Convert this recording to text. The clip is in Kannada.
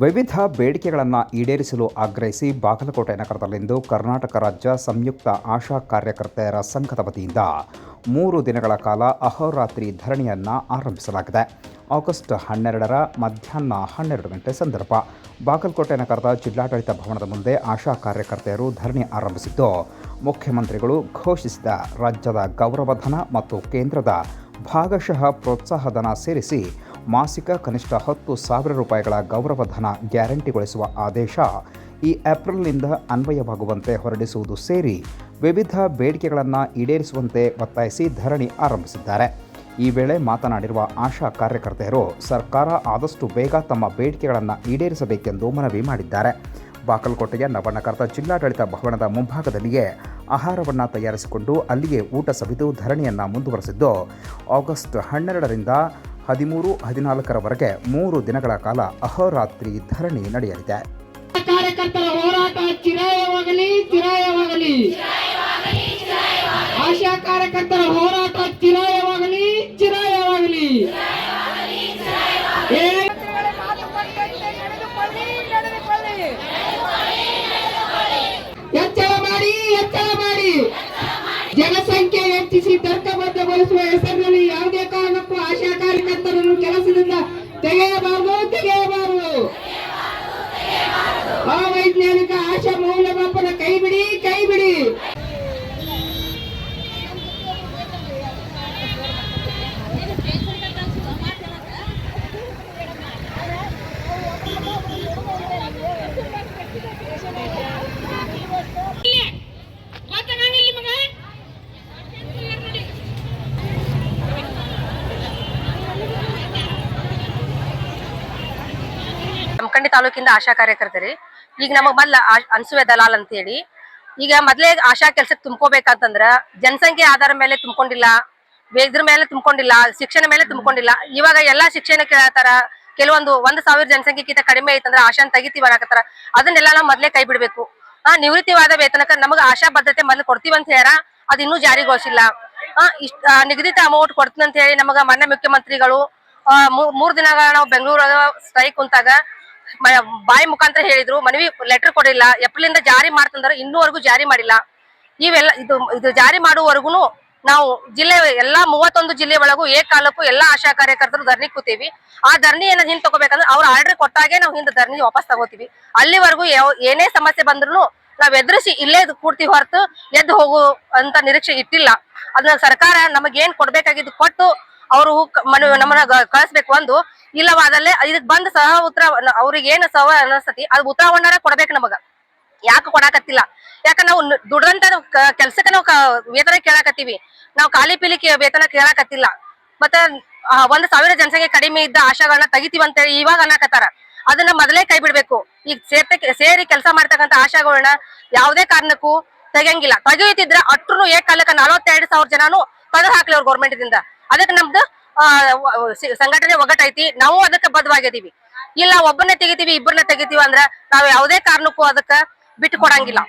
ವಿವಿಧ ಬೇಡಿಕೆಗಳನ್ನು ಈಡೇರಿಸಲು ಆಗ್ರಹಿಸಿ ಬಾಗಲಕೋಟೆ ನಗರದಲ್ಲಿಂದು ಕರ್ನಾಟಕ ರಾಜ್ಯ ಸಂಯುಕ್ತ ಆಶಾ ಕಾರ್ಯಕರ್ತೆಯರ ಸಂಘದ ವತಿಯಿಂದ ಮೂರು ದಿನಗಳ ಕಾಲ ಅಹೋರಾತ್ರಿ ಧರಣಿಯನ್ನು ಆರಂಭಿಸಲಾಗಿದೆ. ಆಗಸ್ಟ್ ಹನ್ನೆರಡರ ಮಧ್ಯಾಹ್ನ ಹನ್ನೆರಡು ಗಂಟೆ ಸಂದರ್ಭ ಬಾಗಲಕೋಟೆ ನಗರದ ಜಿಲ್ಲಾಡಳಿತ ಭವನದ ಮುಂದೆ ಆಶಾ ಕಾರ್ಯಕರ್ತೆಯರು ಧರಣಿ ಆರಂಭಿಸಿದ್ದು, ಮುಖ್ಯಮಂತ್ರಿಗಳು ಘೋಷಿಸಿದ ರಾಜ್ಯದ ಗೌರವಧನ ಮತ್ತು ಕೇಂದ್ರದ ಭಾಗಶಃ ಪ್ರೋತ್ಸಾಹಧನ ಸೇರಿಸಿ ಮಾಸಿಕ ಕನಿಷ್ಠ ಹತ್ತು ಸಾವಿರ ರೂಪಾಯಿಗಳ ಗೌರವಧನ ಗ್ಯಾರಂಟಿಗೊಳಿಸುವ ಆದೇಶ ಈ ಏಪ್ರಿಲ್ನಿಂದ ಅನ್ವಯವಾಗುವಂತೆ ಹೊರಡಿಸುವುದು ಸೇರಿ ವಿವಿಧ ಬೇಡಿಕೆಗಳನ್ನು ಈಡೇರಿಸುವಂತೆ ಒತ್ತಾಯಿಸಿ ಧರಣಿ ಆರಂಭಿಸಿದ್ದಾರೆ. ಈ ವೇಳೆ ಮಾತನಾಡಿರುವ ಆಶಾ ಕಾರ್ಯಕರ್ತೆಯರು, ಸರ್ಕಾರ ಆದಷ್ಟು ಬೇಗ ತಮ್ಮ ಬೇಡಿಕೆಗಳನ್ನು ಈಡೇರಿಸಬೇಕೆಂದು ಮನವಿ ಮಾಡಿದ್ದಾರೆ. ಬಾಗಲಕೋಟೆಯ ನವನಗರದ ಜಿಲ್ಲಾಡಳಿತ ಭವನದ ಮುಂಭಾಗದಲ್ಲಿಯೇ ಆಹಾರವನ್ನು ತಯಾರಿಸಿಕೊಂಡು ಅಲ್ಲಿಯೇ ಊಟ ಸವಿದು ಧರಣಿಯನ್ನು ಮುಂದುವರೆಸಿದ್ದು, ಆಗಸ್ಟ್ ಹನ್ನೆರಡರಿಂದ ಹದಿಮೂರು, ಹದಿನಾಲ್ಕರವರೆಗೆ ಮೂರು ದಿನಗಳ ಕಾಲ ಅಹೋರಾತ್ರಿ ಧರಣಿ ನಡೆಯಲಿದೆ. ಕಾರ್ಯಕರ್ತರ ಹೋರಾಟ ಚಿರಾಯವಾಗಲಿ ಚಿರಾಯವಾಗಲಿ. ಆಶಾ ಕಾರ್ಯಕರ್ತರ ಹೋರಾಟ ಚಿರಾಯವಾಗಲಿ ಚಿರಾಯವಾಗಲಿ. ಎಚ್ಚರ ಮಾಡಿ ಎಚ್ಚರ ಮಾಡಿ. ಜನಸಂಖ್ಯೆ ಹೆಚ್ಚಿಸಿ ತರ್ಕಬದ್ಧಗೊಳಿಸುವ ಹೆಸರಿನಲ್ಲಿ ತೆಗೆಯಬಾರದು ತೆಗೆಯಬಾರದು ಅವೈಜ್ಞಾನಿಕ ಆಶಾ ಮೌಲ್ಯಮಾಪನ ತಾಲೂಕಿಂದ ಆಶಾ ಕಾರ್ಯಕರ್ತರಿ. ಈಗ ನಮಗ್ ಮೊದ್ಲ ಅನ್ಸುವೆ ದಲಾಲ್ ಅಂತ ಹೇಳಿ ಈಗ ಮೊದ್ಲೇ ಆಶಾ ಕೆಲ್ಸಕ್ಕೆ ತುಂಬ್ಕೋಬೇಕಂತಂದ್ರ ಜನಸಂಖ್ಯೆ ಆಧಾರ ಮೇಲೆ ತುಂಬಿಕೊಂಡಿಲ್ಲ ವೇದ್ರ ಮೇಲೆ ತುಂಬಿಕೊಂಡಿಲ್ಲ, ಶಿಕ್ಷಣ ಮೇಲೆ ತುಂಬಿಕೊಂಡಿಲ್ಲ. ಇವಾಗ ಎಲ್ಲಾ ಶಿಕ್ಷಣ ಕೇಳತಾರ ಕೆಲವೊಂದು ಒಂದ್ ಸಾವಿರ ಜನಸಂಖ್ಯೆಗಿಂತ ಕಡಿಮೆ ಐತಂದ್ರ ಆಶಾನ್ ತೆಗಿತೀವಿ ಅನ್ನಕತ್ತಾರ. ಅದನ್ನೆಲ್ಲ ನಾವ್ ಮೊದ್ಲೇ ಕೈ ಬಿಡ್ಬೇಕು. ಆ ನಿವೃತ್ತಿವಾದ ವೇತನಕ್ಕ ನಮಗ ಆಶಾ ಭದ್ರತೆ ಮೊದ್ಲು ಕೊಡ್ತೀವಿ ಅಂತ ಹೇಳ, ಅದ್ ಇನ್ನೂ ಜಾರಿಗೊಳಿಸಿಲ್ಲ. ಆ ಇಷ್ಟ ನಿಗದಿತ ಅಮೌಂಟ್ ಕೊಡ್ತೀನಿ ಅಂತ ಹೇಳಿ ನಮಗ ಮೊನ್ನೆ ಮುಖ್ಯಮಂತ್ರಿಗಳು ಮೂರ್ ದಿನಗಳ ನಾವು ಬೆಂಗಳೂರ ಸ್ಟ್ರೈಕ್ ಕುಂತಾಗ ಬಾಯಿ ಮುಖಾಂತರ ಹೇಳಿದ್ರು, ಮನವಿ ಲೆಟರ್ ಕೊಡಿಲ್ಲ ಏಪ್ರಿಲಿಂದ ಜಾರಿ ಮಾಡ್ತಂದ್ರೆ, ಇನ್ನೂವರೆಗೂ ಜಾರಿ ಮಾಡಿಲ್ಲ. ಇವೆಲ್ಲ, ಇದು ಇದು ಜಾರಿ ಮಾಡುವವರೆಗೂ ನಾವು ಜಿಲ್ಲೆ, ಎಲ್ಲಾ ಮೂವತ್ತೊಂದು ಜಿಲ್ಲೆ ಒಳಗೂ ಏಕಾಲಕ್ಕೂ ಎಲ್ಲಾ ಆಶಾ ಕಾರ್ಯಕರ್ತರು ಧರಣಿ ಕೂತೀವಿ. ಆ ಧರಣಿ ಏನಾದ್ರು ಹಿಂದ್ ತಗೋಬೇಕಂದ್ರೆ ಅವ್ರ ಆರ್ಡರ್ ಕೊಟ್ಟಾಗೆ ನಾವು ಹಿಂದೆ ಧರಣಿ ವಾಪಸ್ ತಗೋತೀವಿ. ಅಲ್ಲಿವರೆಗೂ ಏನೇ ಸಮಸ್ಯೆ ಬಂದ್ರು ನಾವ್ ಎದುರಿಸಿ ಇಲ್ಲೇ ಕೂರ್ತಿ ಹೊರತು ಎದ್ದು ಹೋಗು ಅಂತ ನಿರೀಕ್ಷೆ ಇಟ್ಟಿಲ್ಲ. ಅದನ್ನ ಸರ್ಕಾರ ನಮಗೇನ್ ಕೊಡ್ಬೇಕಾಗಿದ್ದು ಕೊಟ್ಟು ಅವರು ಮನ ನಮ್ಮನ್ನ ಕಳಿಸ್ಬೇಕು ಒಂದು ಇಲ್ಲವಾದಲ್ಲೇ ಇದಕ್ ಬಂದ್ ಸಹ ಉತ್ತರ, ಅವ್ರಿಗೆ ಏನ್ ಸಹ ಅನಸ್ತತಿ ಅದು ಉತ್ತರವನ್ನಾರ ಕೊಡ್ಬೇಕು ನಮಗ. ಯಾಕೆ ಕೊಡಾಕತ್ತಿಲ್ಲ? ಯಾಕ ನಾವು ದುಡ್ದಂತ ಕೆಲ್ಸಕ್ಕೆ ನಾವು ವೇತನ ಕೇಳಾಕತ್ತೀವಿ. ನಾವು ಖಾಲಿ ಪೀಲಿ ವೇತನ ಕೇಳಾಕತ್ತಿಲ್ಲ. ಮತ್ತ ಒಂದ್ ಸಾವಿರ ಜನಸಂಖ್ಯೆ ಕಡಿಮೆ ಇದ್ದ ಆಶಾಗಳನ್ನ ತೆಗಿತೀವಿ ಅಂತೇಳಿ ಇವಾಗ ಅನ್ನಕತ್ತಾರ. ಅದನ್ನ ಮೊದಲೇ ಕೈ ಬಿಡ್ಬೇಕು. ಈಗ ಸೇರ್ತ ಸೇರಿ ಕೆಲಸ ಮಾಡ್ತಕ್ಕಂತ ಆಶಾಗಳನ್ನ ಯಾವುದೇ ಕಾರಣಕ್ಕೂ ತೆಗಿಯಂಗಿಲ್ಲ. ತೆಗೆಯುತ್ತಿದ್ರೆ ಅಟ್ರು ಏಕಾಲಕ್ಕ ನಲವತ್ತೆರಡು ಸಾವಿರ ಜನನು ತೆಗೆದು ಹಾಕ್ಲಿ ಅವ್ರ ಗೌರ್ಮೆಂಟ್ ದಿಂದ. ಅದಕ್ಕೆ ನಮ್ದು ಸಂಘಟನೆ ಒಗ್ಗಟ್ಟೈತಿ, ನಾವು ಅದಕ್ಕೆ ಬದ್ಧವಾಗಿದೀವಿ ಇಲ್ಲ ಒಬ್ಬನೇ ತೆಗಿತೀವಿ, ಇಬ್ಬರನ್ನ ತೆಗಿತೀವಿ ಅಂದ್ರ ನಾವ್ ಯಾವುದೇ ಕಾರಣಕ್ಕೂ ಅದಕ್ಕ ಬಿಟ್ಟು ಕೊಡಂಗಿಲ್ಲ.